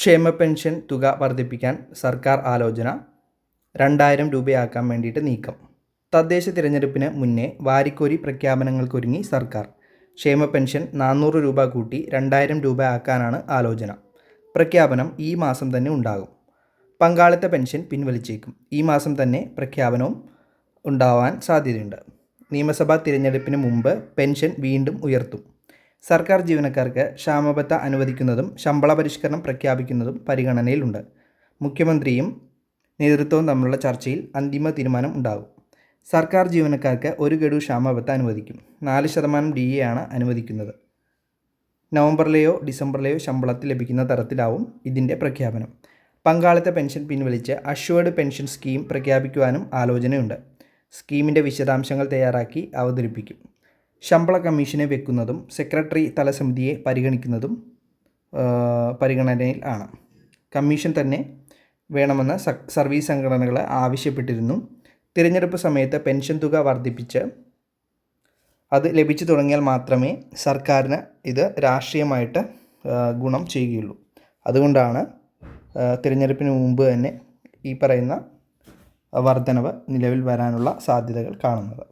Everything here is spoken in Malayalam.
ക്ഷേമ പെൻഷൻ തുക വർദ്ധിപ്പിക്കാൻ സർക്കാർ ആലോചന രണ്ടായിരം രൂപയാക്കാൻ വേണ്ടിയിട്ട് നീക്കം. തദ്ദേശ തിരഞ്ഞെടുപ്പിന് മുന്നേ വാരിക്കോരി പ്രഖ്യാപനങ്ങൾക്കൊരുങ്ങി സർക്കാർ. ക്ഷേമ പെൻഷൻ നാനൂറ് രൂപ കൂട്ടി രണ്ടായിരം രൂപ ആക്കാനാണ് ആലോചന. പ്രഖ്യാപനം ഈ മാസം തന്നെ ഉണ്ടാകും. പങ്കാളിത്ത പെൻഷൻ പിൻവലിച്ചേക്കും. ഈ മാസം തന്നെ പ്രഖ്യാപനവും ഉണ്ടാവാൻ സാധ്യതയുണ്ട്. നിയമസഭാ തിരഞ്ഞെടുപ്പിന് മുമ്പ് പെൻഷൻ വീണ്ടും ഉയർത്തും. സർക്കാർ ജീവനക്കാർക്ക് ക്ഷാമബത്ത അനുവദിക്കുന്നതും ശമ്പള പരിഷ്കരണം പ്രഖ്യാപിക്കുന്നതും പരിഗണനയിലുണ്ട്. മുഖ്യമന്ത്രിയും നേതൃത്വവും തമ്മിലുള്ള ചർച്ചയിൽ അന്തിമ തീരുമാനം ഉണ്ടാകും. സർക്കാർ ജീവനക്കാർക്ക് ഒരു ഗഡു ക്ഷാമബത്ത അനുവദിക്കും. നാല് ശതമാനം ഡി എ ആണ് അനുവദിക്കുന്നത്. നവംബറിലെയോ ഡിസംബറിലെയോ ശമ്പളത്തിൽ ലഭിക്കുന്ന തരത്തിലാവും ഇതിന്റെ പ്രഖ്യാപനം. പങ്കാളിത്ത പെൻഷൻ പിൻവലിച്ച് അഷ്വേർഡ് പെൻഷൻ സ്കീം പ്രഖ്യാപിക്കുവാനും ആലോചനയുണ്ട്. സ്കീമിന്റെ വിശദാംശങ്ങൾ തയ്യാറാക്കി അവതരിപ്പിക്കും. ശമ്പള കമ്മീഷനെ വെക്കുന്നതും സെക്രട്ടറി തലസമിതിയെ പരിഗണിക്കുന്നതും പരിഗണനയിൽ ആണ്. കമ്മീഷൻ തന്നെ വേണമെന്ന് സർവീസ് സംഘടനകൾ ആവശ്യപ്പെട്ടിരുന്നു. തിരഞ്ഞെടുപ്പ് സമയത്ത് പെൻഷൻ തുക വർദ്ധിപ്പിച്ച് അത് ലഭിച്ചു തുടങ്ങിയാൽ മാത്രമേ സർക്കാരിന് ഇത് രാഷ്ട്രീയമായിട്ട് ഗുണം ചെയ്യുകയുള്ളൂ. അതുകൊണ്ടാണ് തിരഞ്ഞെടുപ്പിന് മുമ്പ് തന്നെ ഈ പറയുന്ന വർധനവ് നിലവിൽ വരാനുള്ള സാധ്യതകൾ കാണുന്നത്.